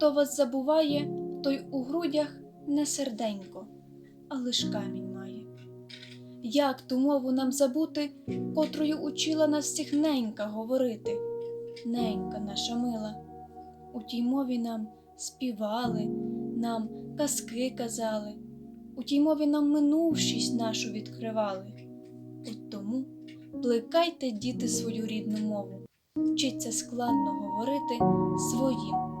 Хто вас забуває, той у грудях не серденько, а лиш камінь має. Як ту мову нам забути, котрою учила нас всіх ненька говорити? Ненька наша мила. У тій мові нам співали, нам казки казали, у тій мові нам минувшість нашу відкривали. От тому плекайте, діти, свою рідну мову, вчіться складно говорити своїм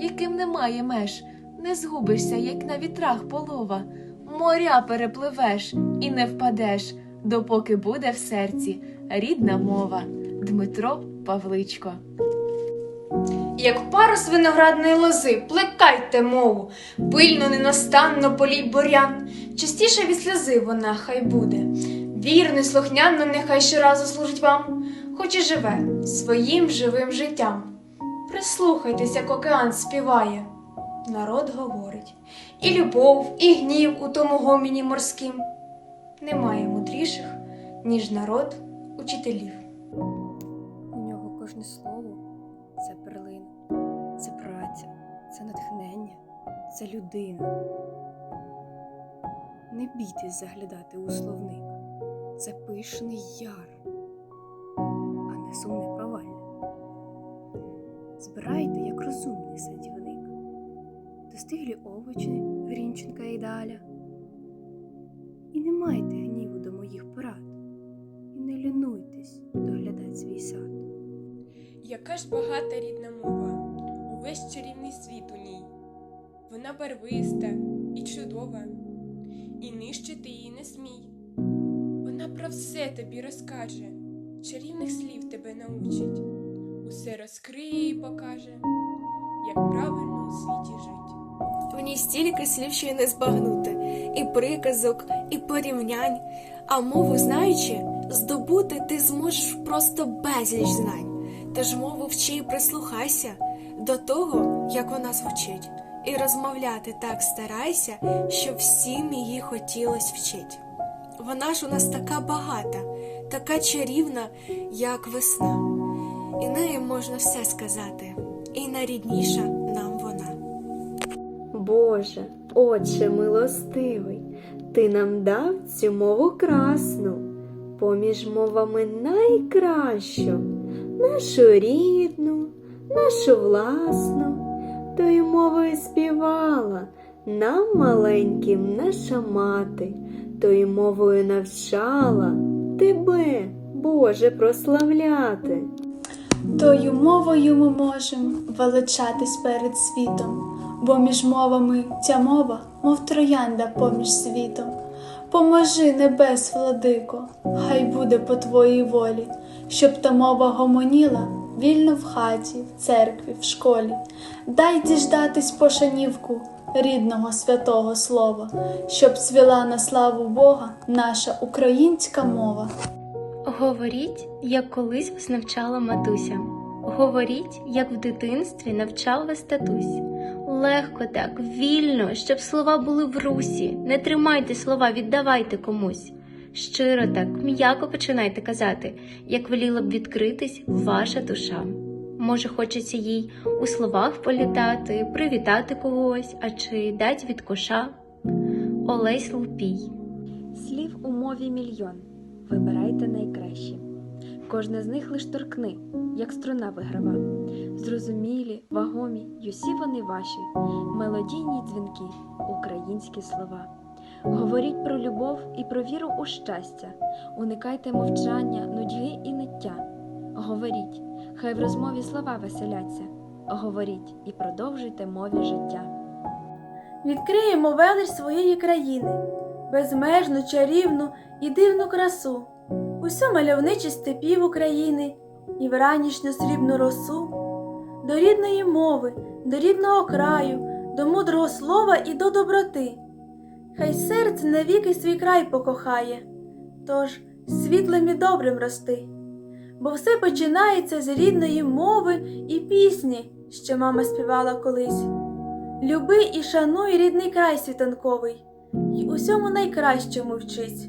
яким немає меж, не згубишся, як на вітрах полова моря перепливеш і не впадеш, допоки буде в серці рідна мова. Дмитро Павличко. Як парус виноградної лози, плекайте мову, пильно ненастанно політь бурян, частіше від сльози вона хай буде. Вірно, слухняно, нехай щоразу служить вам, хоч і живе своїм живим життям. Прислухайтесь, як океан співає, народ говорить, і любов, і гнів у тому гоміні морським. Немає мудріших, ніж народ учителів. У нього кожне слово це перлина, це праця, це натхнення, це людина. Не бійтесь заглядати у словник. Це пишний яр, а не сумне. Збирайте, як розумний садівник, достиглі овочі, грінченка і даля. І не майте гніву до моїх порад, і не лінуйтесь доглядать свій сад. Яка ж багата рідна мова, увесь чарівний світ у ній. Вона барвиста і чудова, і нищити її не смій. Вона про все тобі розкаже, чарівних слів тебе научить, усе розкриє і покаже, як правильно у світі жить. В ній стільки слів, що й не збагнути, і приказок, і порівнянь. А мову знаючи, здобути ти зможеш просто безліч знань. Тож мову вчи і прислухайся до того, як вона звучить, і розмовляти так старайся, щоб всім її хотілось вчить. Вона ж у нас така багата, така чарівна, як весна, і нею можна все сказати, і найрідніша нам вона. Боже, Отче милостивий, Ти нам дав цю мову красну, поміж мовами найкращу, нашу рідну, нашу власну, тою мовою співала нам маленьким наша мати, тою мовою навчала тебе, Боже, прославляти. Тою мовою ми можемо величатись перед світом, бо між мовами ця мова, мов троянда поміж світом. Поможи, небес, владико, хай буде по твоїй волі, щоб та мова гомоніла вільно в хаті, в церкві, в школі. Дай діждатись пошанівку рідного святого слова, щоб цвіла на славу Бога наша українська мова. Говоріть, як колись вас навчала матуся. Говоріть, як в дитинстві навчав вас татусь. Легко так, вільно, щоб слова були в русі. Не тримайте слова, віддавайте комусь. Щиро так, м'яко починайте казати, як воліла б відкритись ваша душа. Може, хочеться їй у словах політати, привітати когось, а чи дать від коша. Олесь Лупій Слів у мові мільйон. Вибирайте найкращі. Кожне з них лиш торкни, як струна виграва. Зрозумілі, вагомі, й усі вони ваші, мелодійні дзвінки, українські слова. Говоріть про любов і про віру у щастя, уникайте мовчання, нудьги і ниття. Говоріть, хай в розмові слова веселяться. Говоріть і продовжуйте мові життя. Відкриємо велич своєї країни, безмежну, чарівну і дивну красу, усю мальовничість степів України і вранішню срібну росу. до рідної мови, до рідного краю, до мудрого слова і до доброти. Хай серце навіки свій край покохає, тож світлим і добрим рости. Бо все починається з рідної мови і пісні, що мама співала колись. Люби і шануй рідний край світанковий, й усьому найкращому вчись.